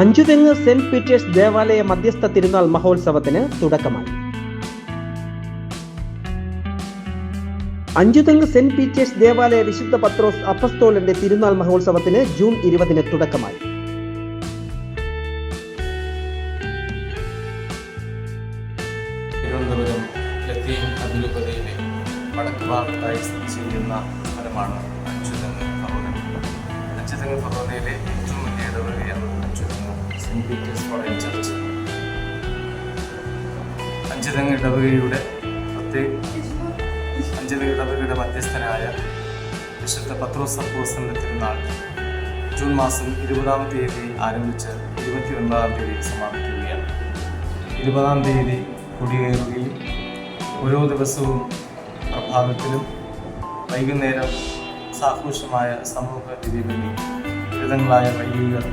Anchuthengu saint Peter's ദേവാലയ മധ്യസ്ഥ തിരുനാൾ മഹോത്സവത്തിന് തുടക്കമായി. അഞ്ചുതെങ്ങ് സെന്റ് പീറ്റേഴ്സ് ദേവാലയ വിശുദ്ധ പത്രോസ് അപ്പസ്തോലന്റെ തിരുനാൾ മഹോത്സവത്തിന് ജൂൺ ഇരുപതിന് തുടക്കമായി. തിരുവനന്തപുരം ലത്തീൻ അതിരൂപതയിലെ വടക്ക് ഭാഗത്തായി സ്ഥിതി ചെയ്യുന്ന സ്ഥലമാണ് അഞ്ചുതെങ്ങ് ഫറോന അഞ്ചുതെങ്ങ് ഫറോനയിലെ ഏറ്റവും വലിയ ഇടവകയാണ് Anchuthengu saint Peter's college church. Anchuthengu ഇടവകയുടെ പ്രത്യേക അഞ്ചുതങ്ങ ഇടവകയുടെ മധ്യസ്ഥനായ വിശുദ്ധ പത്രോസ് അപ്പോസന്റെ തിരുനാൾ ജൂൺ മാസം ഇരുപതാം തീയതി ആരംഭിച്ച് ഇരുപത്തി ഒൻപതാം തീയതി സമാപിക്കുകയാണ്. ഇരുപതാം തീയതി കുടിയേറുകയും ഓരോ ദിവസവും പ്രഭാതത്തിലും വൈകുന്നേരം സാഘോഷമായ സമൂഹ രീതികളിൽ വിവിധങ്ങളായ വൈദികർ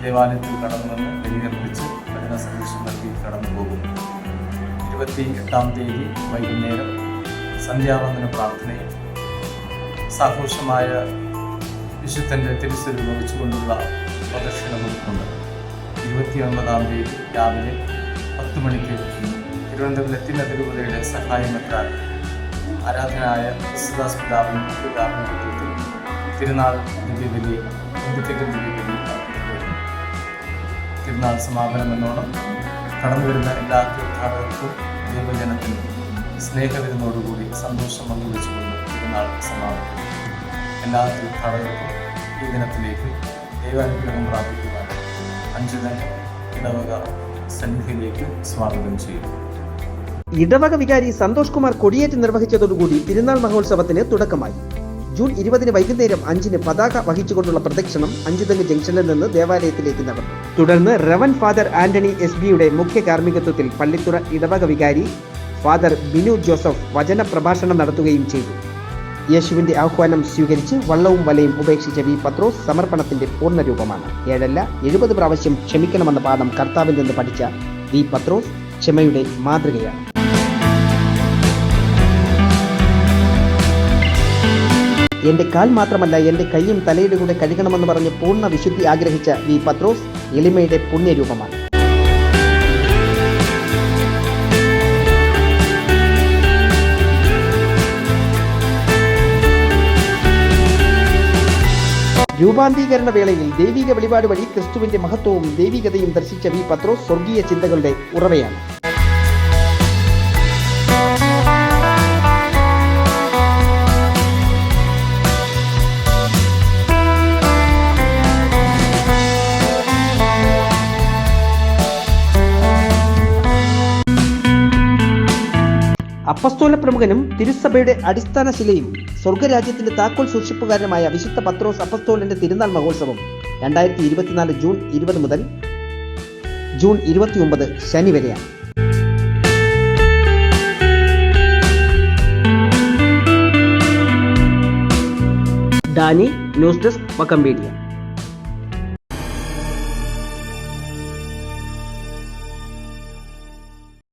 ദേവാലയത്തിൽ കടന്നു വന്ന് ബലിയർപ്പിച്ച് ഭജന സന്ദേശം നൽകി കടന്നു പോകും ഇരുപത്തി എട്ടാം തീയതി വൈകുന്നേരം സന്ധ്യാവന്ദന പ്രാർത്ഥനയും സാഘോഷമായ വിശുദ്ധന്റെ തിരുസ്വരൂപം വെച്ചുകൊണ്ടുള്ള പ്രദക്ഷിണവും ഉണ്ട് ഇരുപത്തി ഒൻപതാം തീയതി രാവിലെ പത്ത് മണിക്ക് തിരുവനന്തപുരം ലത്തിൻ അതിരൂപതയുടെ സഹായമെത്താൻ ആരാധനായ ക്രിസ്തുദാസ് പിതാവിന് ആഭിമുഖ്യത്തിൽ തിരുനാൾ ദിവ്യബലി ഹിന്ദുക്കൽ ദിവ്യ ബലി തിരുനാൾ സമാപനം എന്നോണം കടന്നു വരുന്ന എല്ലാ തീർത്ഥാടകർക്കും ദൈവജനത്തിനും സ്നേഹവിരുന്നോടുകൂടി സന്തോഷം പങ്കുവെച്ചുകൊണ്ട് തിരുനാൾ സമാപിക്കും എല്ലാ തീർത്ഥാടകർക്കും ഈ ദിനത്തിലേക്ക് ദൈവാനുഗ്രഹം പ്രാപിക്കുവാൻ അഞ്ചു തന്നെ ഇടവക സന്നിധിയിലേക്ക് സ്വാഗതം ചെയ്യുന്നു. ഇടവക വികാരി സന്തോഷ് കുമാർ കൊടിയേറ്റ് നിർവഹിച്ചതോടുകൂടി തിരുനാൾ മഹോത്സവത്തിന് തുടക്കമായി. ജൂൺ ഇരുപതിന് വൈകുന്നേരം അഞ്ചിന് പതാക വഹിച്ചുകൊണ്ടുള്ള പ്രദക്ഷിണം അഞ്ചുതെങ്ങ് ജംഗ്ഷനിൽ നിന്ന് ദേവാലയത്തിലേക്ക് നടന്നു. തുടർന്ന് റവൻ ഫാദർ ആന്റണി എസ് ബിയുടെ മുഖ്യ കാർമ്മികത്വത്തിൽ പള്ളിത്തുറ ഇടവക വികാരി ഫാദർ ബിനു ജോസഫ് വചന പ്രഭാഷണം നടത്തുകയും ചെയ്തു. യേശുവിന്റെ ആഹ്വാനം സ്വീകരിച്ച് വള്ളവും വലയും ഉപേക്ഷിച്ച വി പത്രോസ് സമർപ്പണത്തിന്റെ പൂർണ രൂപമാണ്. ഏഴല്ല എഴുപത് പ്രാവശ്യം ക്ഷമിക്കണമെന്ന പാഠം കർത്താവിൽ നിന്ന് പഠിച്ച വി പത്രോസ് ക്ഷമയുടെ മാതൃകയാണ്. എന്റെ കാൽ മാത്രമല്ല എന്റെ കൈയും തലയുടെ കൂടെ കഴുകണമെന്ന് പറഞ്ഞ് പൂർണ വിശുദ്ധി ആഗ്രഹിച്ച വി പത്രോസ് എളിമയുടെ പുണ്യരൂപമാണ്. രൂപാന്തീകരണ വേളയിൽ ദൈവിക വെളിപാട് വഴി ക്രിസ്തുവിന്റെ മഹത്വവും ദൈവികതയും ദർശിച്ച വി പത്രോസ് സ്വർഗീയ ചിന്തകളുടെ ഉറവയാണ്. അപ്പസ്തോല പ്രമുഖനും തിരുസഭയുടെ അടിസ്ഥാന ശിലയും സ്വർഗരാജ്യത്തിന്റെ താക്കോൽ സൂക്ഷിപ്പുകാരനുമായ വിശുദ്ധ പത്രോസ് അപ്പസ്തോലിന്റെ തിരുനാൾ മഹോത്സവം രണ്ടായിരത്തി ഇരുപത്തിനാല് ജൂൺ ഇരുപത് മുതൽ ജൂൺ ഇരുപത്തിയൊമ്പത് ശനി വരെയാണ്. Dani news desk വക്കംപീഡിയ